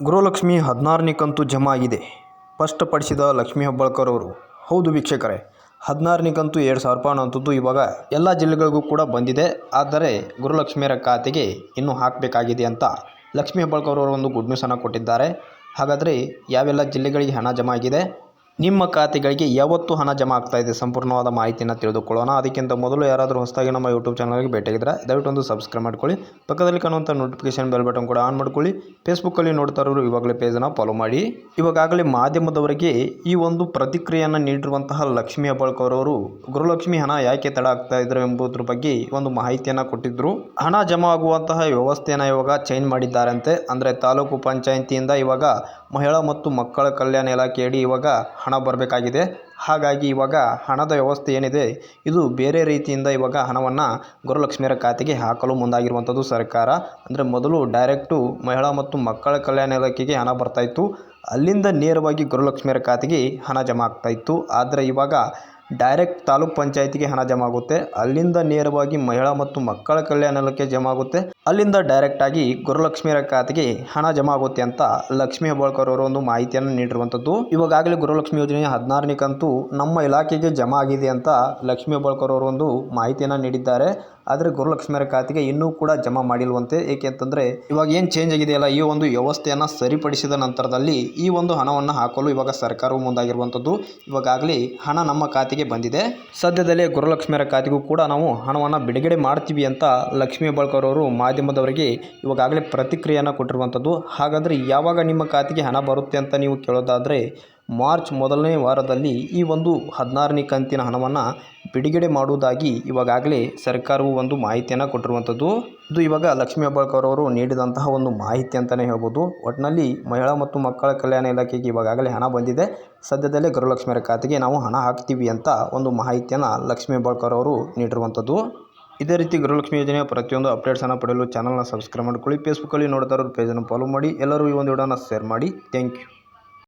ಗೃಹಲಕ್ಷ್ಮಿ ಹದಿನಾರನೇ ಕಂತು ಜಮಾ ಆಗಿದೆ. ಸ್ಪಷ್ಟಪಡಿಸಿದ ಲಕ್ಷ್ಮೀ ಹೆಬ್ಬಾಳ್ಕರ್ ಅವರು, ಹೌದು ವೀಕ್ಷಕರೇ, ಹದಿನಾರನೇ ಕಂತು ಎರಡು ಸಾವಿರ ರೂಪಾಯಿ ಅನ್ನೋಂಥದ್ದು ಇವಾಗ ಎಲ್ಲ ಜಿಲ್ಲೆಗಳಿಗೂ ಕೂಡ ಬಂದಿದೆ. ಆದರೆ ಗೃಹಲಕ್ಷ್ಮಿಯರ ಖಾತೆಗೆ ಇನ್ನೂ ಹಾಕಬೇಕಾಗಿದೆ ಅಂತ ಲಕ್ಷ್ಮೀ ಹೆಬ್ಬಾಳ್ಕರ್ ಅವರು ಒಂದು ಗುಡ್ ನ್ಯೂಸನ್ನು ಕೊಟ್ಟಿದ್ದಾರೆ. ಹಾಗಾದರೆ ಯಾವೆಲ್ಲ ಜಿಲ್ಲೆಗಳಿಗೆ ಹಣ ಜಮಾ ಆಗಿದೆ? ನಿಮ್ಮ ಖಾತೆಗಳಿಗೆ ಯಾವತ್ತು ಹಣ ಜಮಾ ಆಗ್ತಾ ಇದೆ ಸಂಪೂರ್ಣವಾದ ಮಾಹಿತಿಯನ್ನು ತಿಳಿದುಕೊಳ್ಳೋಣ. ಅದಕ್ಕಿಂತ ಮೊದಲು ಯಾರಾದರೂ ಹೊಸದಾಗಿ ನಮ್ಮ ಯೂಟ್ಯೂಬ್ ಚಾನಲ್ಗೆ ಭೇಟಿಯಾಗಿದ್ದರೆ ದಯವಿಟ್ಟು ಒಂದು ಸಬ್ಸ್ಕ್ರೈಬ್ ಮಾಡ್ಕೊಳ್ಳಿ. ಪಕ್ಕದಲ್ಲಿ ಕಾಣುವಂಥ ನೋಟಿಫಿಕೇಶನ್ ಬೆಲ್ ಬಟನ್ ಕೂಡ ಆನ್ ಮಾಡ್ಕೊಳ್ಳಿ. ಫೇಸ್ಬುಕ್ಕಲ್ಲಿ ನೋಡ್ತಾ ಇರೋರು ಇವಾಗಲೇ ಪೇಜನ್ನು ಫಾಲೋ ಮಾಡಿ. ಇವಾಗಾಗಲೇ ಮಾಧ್ಯಮದವರಿಗೆ ಈ ಒಂದು ಪ್ರತಿಕ್ರಿಯೆಯನ್ನು ನೀಡಿರುವಂತಹ ಲಕ್ಷ್ಮೀ ಹೆಬ್ಬಾಳ್ಕರ್ ಅವರು ಗೃಹಲಕ್ಷ್ಮಿ ಹಣ ಯಾಕೆ ತಡ ಆಗ್ತಾ ಇದ್ರು ಎಂಬುದ್ರ ಬಗ್ಗೆ ಒಂದು ಮಾಹಿತಿಯನ್ನು ಕೊಟ್ಟಿದ್ದರು ಹಣ ಜಮಾ ಆಗುವಂತಹ ವ್ಯವಸ್ಥೆಯನ್ನು ಇವಾಗ ಚೇಂಜ್ ಮಾಡಿದ್ದಾರಂತೆ. ಅಂದರೆ ತಾಲೂಕು ಪಂಚಾಯಿತಿಯಿಂದ ಇವಾಗ ಮಹಿಳಾ ಮತ್ತು ಮಕ್ಕಳ ಕಲ್ಯಾಣ ಇಲಾಖೆಯಡಿ ಇವಾಗ ಹಣ ಬರಬೇಕಾಗಿದೆ. ಹಾಗಾಗಿ ಇವಾಗ ಹಣದ ವ್ಯವಸ್ಥೆ ಏನಿದೆ, ಇದು ಬೇರೆ ರೀತಿಯಿಂದ ಇವಾಗ ಹಣವನ್ನು ಗೃಹಲಕ್ಷ್ಮಿಯರ ಖಾತೆಗೆ ಹಾಕಲು ಮುಂದಾಗಿರುವಂಥದ್ದು ಸರ್ಕಾರ. ಅಂದರೆ ಮೊದಲು ಡೈರೆಕ್ಟು ಮಹಿಳಾ ಮತ್ತು ಮಕ್ಕಳ ಕಲ್ಯಾಣ ಇಲಾಖೆಗೆ ಹಣ ಬರ್ತಾಯಿತ್ತು ಅಲ್ಲಿಂದ ನೇರವಾಗಿ ಗೃಹಲಕ್ಷ್ಮಿಯರ ಖಾತೆಗೆ ಹಣ ಜಮಾ ಆಗ್ತಾಯಿತ್ತು ಆದರೆ ಇವಾಗ ಡೈರೆಕ್ಟ್ ತಾಲೂಕು ಪಂಚಾಯತಿಗೆ ಹಣ ಜಮಾ ಆಗುತ್ತೆ. ಅಲ್ಲಿಂದ ನೇರವಾಗಿ ಮಹಿಳಾ ಮತ್ತು ಮಕ್ಕಳ ಕಲ್ಯಾಣ ಇಲಾಖೆ ಜಮಾ ಆಗುತ್ತೆ. ಅಲ್ಲಿಂದ ಡೈರೆಕ್ಟಾಗಿ ಗುರುಲಕ್ಷ್ಮಿಯರ ಖಾತೆಗೆ ಹಣ ಜಮಾ ಆಗುತ್ತೆ ಅಂತ ಲಕ್ಷ್ಮೀ ಹೆಬ್ಬಾಳ್ಕರ್ ಅವರು ಒಂದು ಮಾಹಿತಿಯನ್ನು ನೀಡಿರುವಂಥದ್ದು. ಇವಾಗಲೇ ಗುರುಲಕ್ಷ್ಮಿ ಯೋಜನೆಯ ಹದಿನಾರನೇ ಕಂತು ನಮ್ಮ ಇಲಾಖೆಗೆ ಜಮಾ ಆಗಿದೆ ಅಂತ ಲಕ್ಷ್ಮಿ ಹೆಬ್ಬಾಳ್ಕರ್ ಅವರು ಒಂದು ಮಾಹಿತಿಯನ್ನು ನೀಡಿದ್ದಾರೆ. ಆದರೆ ಗುರುಲಕ್ಷ್ಮಿಯರ ಖಾತೆಗೆ ಇನ್ನೂ ಕೂಡ ಜಮಾ ಮಾಡಿಲ್ವಂತೆ. ಏಕೆ ಅಂತಂದರೆ ಇವಾಗ ಏನು ಚೇಂಜ್ ಆಗಿದೆಯಲ್ಲ ಈ ಒಂದು ವ್ಯವಸ್ಥೆಯನ್ನು ಸರಿಪಡಿಸಿದ ನಂತರದಲ್ಲಿ ಈ ಒಂದು ಹಣವನ್ನು ಹಾಕಲು ಇವಾಗ ಸರ್ಕಾರವು ಮುಂದಾಗಿರುವಂಥದ್ದು. ಇವಾಗಲೇ ಹಣ ನಮ್ಮ ಖಾತೆಗೆ ಬಂದಿದೆ. ಸದ್ಯದಲ್ಲೇ ಗುರುಲಕ್ಷ್ಮಿಯರ ಖಾತೆಗೂ ಕೂಡ ನಾವು ಹಣವನ್ನು ಬಿಡುಗಡೆ ಮಾಡ್ತೀವಿ ಅಂತ ಲಕ್ಷ್ಮೀ ಹೆಬ್ಬಾಳ್ಕರ್ ಅವರು ಮಾಧ್ಯಮದವರಿಗೆ ಇವಾಗಲೇ ಪ್ರತಿಕ್ರಿಯೆಯನ್ನು ಕೊಟ್ಟಿರುವಂಥದ್ದು. ಹಾಗಾದರೆ ಯಾವಾಗ ನಿಮ್ಮ ಖಾತೆಗೆ ಹಣ ಬರುತ್ತೆ ಅಂತ ನೀವು ಕೇಳೋದಾದರೆ, ಮಾರ್ಚ್ ಮೊದಲನೇ ವಾರದಲ್ಲಿ ಈ ಒಂದು ಹದಿನಾರನೇ ಕಂತಿನ ಹಣವನ್ನು ಬಿಡುಗಡೆ ಮಾಡುವುದಾಗಿ ಇವಾಗಲೇ ಸರ್ಕಾರವು ಒಂದು ಮಾಹಿತಿಯನ್ನು ಕೊಟ್ಟಿರುವಂಥದ್ದು. ಇದು ಇವಾಗ ಲಕ್ಷ್ಮೀ ಹೆಬ್ಬಾಳ್ಕರ್ ಅವರು ನೀಡಿದಂತಹ ಒಂದು ಮಾಹಿತಿ ಅಂತಲೇ ಹೇಳ್ಬೋದು. ಒಟ್ಟಿನಲ್ಲಿ ಮಹಿಳಾ ಮತ್ತು ಮಕ್ಕಳ ಕಲ್ಯಾಣ ಇಲಾಖೆಗೆ ಇವಾಗಲೇ ಹಣ ಬಂದಿದೆ. ಸದ್ಯದಲ್ಲೇ ಗೃಹಲಕ್ಷ್ಮಿಯರ ಖಾತೆಗೆ ನಾವು ಹಣ ಹಾಕ್ತೀವಿ ಅಂತ ಒಂದು ಮಾಹಿತಿಯನ್ನು ಲಕ್ಷ್ಮೀ ಹೆಬ್ಬಾಳ್ಕರ್ ಅವರು ನೀಡಿರುವಂಥದ್ದು. ಇದೇ ರೀತಿ ಗೃಹಲಕ್ಷ್ಮಿ ಯೋಜನೆಯ ಪ್ರತಿಯೊಂದು ಅಪ್ಡೇಟ್ಸನ್ನು ಪಡೆಯಲು ಚಾನಲ್ನ ಸಬ್ಸ್ಕ್ರೈಬ್ ಮಾಡಿಕೊಳ್ಳಿ. ಫೇಸ್ಬುಕ್ಕಲ್ಲಿ ನೋಡ್ತಾ ಇರೋರು ಪೇಜನ್ನು ಫಾಲೋ ಮಾಡಿ. ಎಲ್ಲರೂ ಈ ಒಂದು ವಿಡಿಯೋನ ಶೇರ್ ಮಾಡಿ. Thank you